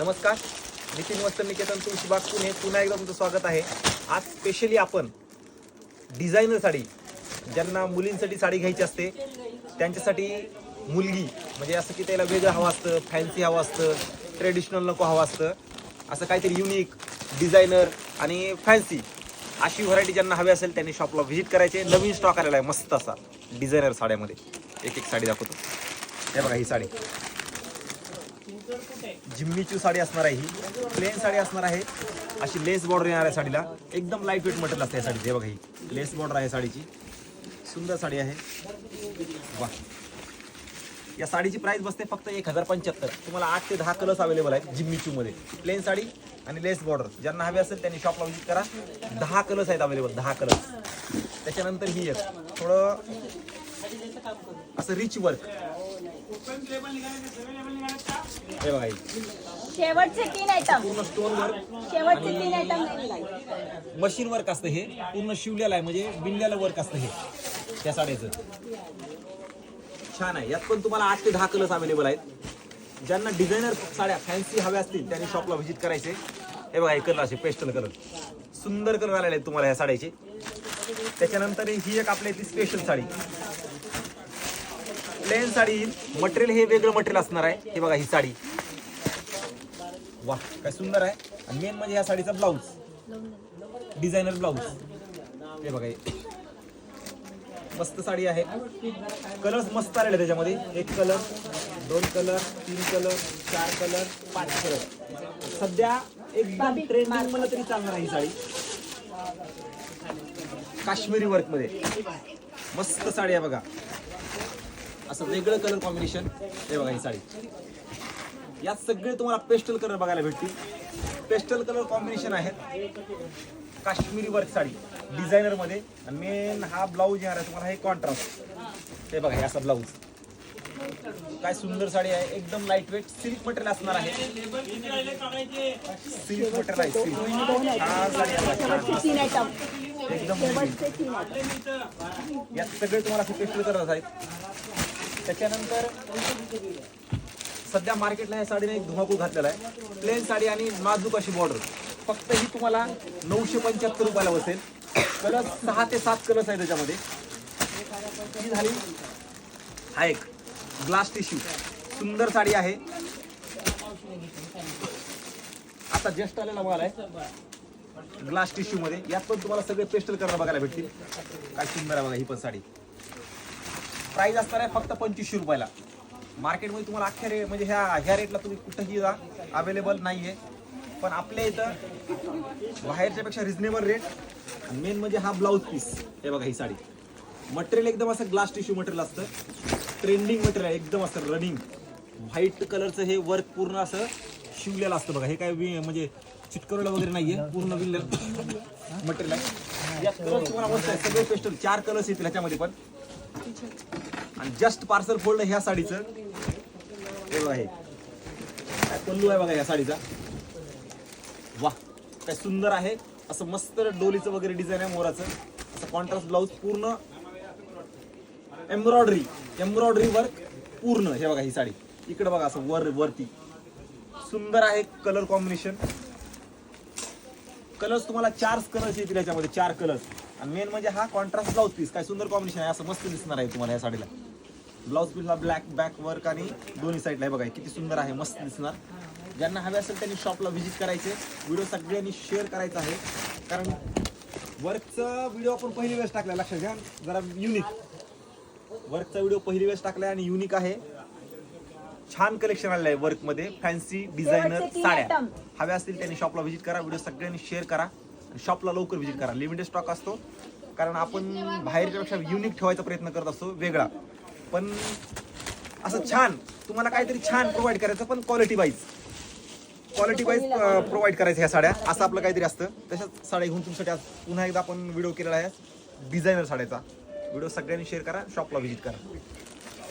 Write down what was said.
नमस्कार. नितीन वस्त्र निकेतन तुळशीबाग पुणे. पुन्हा एकदा तुमचं स्वागत आहे. आज स्पेशली आपण डिझायनर साडी ज्यांना मुलींसाठी साडी घ्यायची असते त्यांच्यासाठी मुलगी म्हणजे असं की त्याला वेगळं हवं असतं फॅन्सी हवं असतं ट्रेडिशनल नको हवं असतं असं काहीतरी युनिक डिझायनर आणि फॅन्सी अशी व्हरायटी ज्यांना हवी असेल त्यांनी शॉपला व्हिजिट करायचे. नवीन स्टॉक आलेला आहे मस्त असा डिझायनर साड्यामध्ये. एक एक साडी दाखवतो. हे बघा ही साडी. जिम्मीची साडी असणार आहे ही. प्लेन साडी असणार आहे. अशी लेस बॉर्डर येणार आहे साडीला. एकदम लाइट वेट मटेरियल असते या साडीची. हे बघा ही. लेस बॉर्डर आहे साडीची. सुंदर साडी आहे. वा या साडीची प्राइस बसते फक्त एक हजार पंच्याहत्तर. तुम्हाला आठ ते दहा कलर्स अवेलेबल आहेत जिम्मीचू मध्ये प्लेन साडी आणि लेस बॉर्डर ज्यांना हवे असेल त्यांनी शॉपला व्हिजिट करा. दहा कलर्स आहेत अवेलेबल दहा कलर्स त्याच्यानंतर ही एक. थोडं असं रिच वर्क हे बघा ही शेवटचे तीन आयटम पूर्ण स्टोन वर्क शेवटचे तीन आयटम मशीन वर्क असतं हे. पूर्ण शिवलेलं आहे म्हणजे विणलेलं वर्क असतं हे. त्या साड्याचं. छान आहे. यात पण तुम्हाला आठ ते दहा कलर्स अवेलेबल आहेत. ज्यांना डिझायनर साड्या फॅन्सी हव्या असतील त्यांनी शॉपला व्हिजिट करायचे. हे बघा हे कलर असे पेस्टल कलर सुंदर कलर आलेले आहेत तुम्हाला ह्या साड्याचे. त्याच्यानंतर ही एक आपल्या इथली स्पेशल साडी. प्लेन साडी येईल मटेरियल हे वेगळं मटेरियल असणार आहे. हे बघा ही साडी. वा काय सुंदर आहे. आणि मेन म्हणजे या साडीचा ब्लाऊज डिझायनर ब्लाऊज हे बघा मस्त साडी आहे. कलर्स मस्त आलेले त्याच्यामध्ये. एक कलर दोन कलर तीन कलर चार कलर पाच कलर सध्या एकदम ट्रेंडिंग मला तरी चालणार आहे ही साडी. काश्मीरी वर्कमध्ये. मस्त साडी आहे बघा. असं वेगळं कलर कॉम्बिनेशन हे बघा ही साडी. यात सगळे तुम्हाला पेस्टल कलर बघायला भेटतील. पेस्टल कलर कॉम्बिनेशन आहेत. काश्मीरी वर्क साडी. डिझायनरमध्ये. आणि मेन हा ब्लाऊज येणार आहे तुम्हाला हे कॉन्ट्रास्ट हे बघा हे असा ब्लाऊज काय सुंदर साडी आहे. एकदम लाइट वेट सिल्क मटेरियल असणार आहे. सिल्क मटेरियल आहे सिल्क एकदम यात सगळे तुम्हाला असे पेस्टल करत आहेत. त्याच्यानंतर सध्या मार्केटला या साडीने एक धुमाकूळ घातलेला आहे. प्लेन साडी आणि नाजूक अशी बॉर्डर फक्त ही तुम्हाला नऊशे पंच्याहत्तर रुपयाला बसेल. कलर सहा ते सात कलर्स आहे त्याच्यामध्ये. ही झाली हा एक ग्लास टिश्यू सुंदर साडी आहे. आता जस्ट आलेला माल आहे. ग्लास टिश्यू मध्ये. यात पण तुम्हाला सगळे पेस्टल कलर बघायला भेटतील. काय सुंदर आहे बघा ही पण साडी. प्राईज असणार आहे फक्त पंचवीसशे रुपयाला. मार्केटमध्ये तुम्हाला अख्ख्या रे म्हणजे ह्या ह्या रेटला तुम्ही कुठंही जा. अवेलेबल नाही आहे पण आपल्या इथं बाहेरच्यापेक्षा रिजनेबल रिझनेबल रेट मेन म्हणजे हा ब्लाऊज पीस हे बघा ही साडी. मटेरियल एकदम असं ग्लास टिश्यू मटेरियल असतं. ट्रेंडिंग मटेरियल आहे. एकदम असं रनिंग व्हाईट कलरचं हे वर्क पूर्ण असं शिवलेलं असतं बघा. हे काय म्हणजे चिटकवलेलं वगैरे नाहीये. पूर्ण विणलेलं मटेरियल आहे. कलर तुम्हाला मस्त आहे सगळे पेस्टल चार कलर्स येतील ह्याच्यामध्ये पण. आणि जस्ट पार्सल फोल्ड ह्या साडीचं. एवढं आहे काय पल्लू आहे बघा या साडीचा. वा काय सुंदर आहे. असं मस्त डोलीचं वगैरे डिझाईन आहे मोराचं. असं कॉन्ट्रास्ट ब्लाऊज पूर्ण एम्ब्रॉयडरी एम्ब्रॉयडरी वर्क पूर्ण. हे बघा ही साडी. इकडे बघा असं वर वरती. सुंदर आहे कलर कॉम्बिनेशन कलर्स तुम्हाला चार कलर्स येतील याच्यामध्ये चार कलर्स. आणि मेन म्हणजे हा कॉन्ट्रास्ट ब्लाऊज पीस काय सुंदर कॉम्बिनेशन आहे असं मस्त दिसणार आहे तुम्हाला या साडीला. ब्लाऊज पीसला ब्लॅक बॅक वर्क आणि दोन्ही साईडला आहे बघा किती सुंदर आहे मस्त दिसणार. ज्यांना हवे असेल त्यांनी शॉपला व्हिजिट करायचे. व्हिडिओ सगळ्यांनी शेअर करायचा आहे. कारण वर्कचा व्हिडिओ आपण पहिली वेळेस टाकला लक्षात घ्या जरा युनिक वर्कचा व्हिडिओ पहिली वेळेस टाकला आणि युनिक आहे. छान कलेक्शन आलेलं आहे वर्कमध्ये फॅन्सी डिझायनर साड्या. हव्या असतील त्यांनी शॉपला व्हिजिट करा व्हिडिओ सगळ्यांनी शेअर करा. शॉपला लवकर व्हिजिट करा. लिमिटेड स्टॉक असतो. कारण आपण बाहेरच्या पेक्षा युनिक ठेवायचा प्रयत्न करत असतो वेगळा. पण असं छान तुम्हाला काहीतरी छान प्रोव्हाइड करायचं पण quality wise quality wise provide करायचं ह्या साड्या. असं आपलं काहीतरी असतं. तशाच साड्या घेऊन तुमच्यासाठी आज पुन्हा एकदा आपण व्हिडिओ केलेला आहे. डिझायनर साड्याचा. व्हिडिओ सगळ्यांनी शेअर करा शॉपला व्हिजिट करा.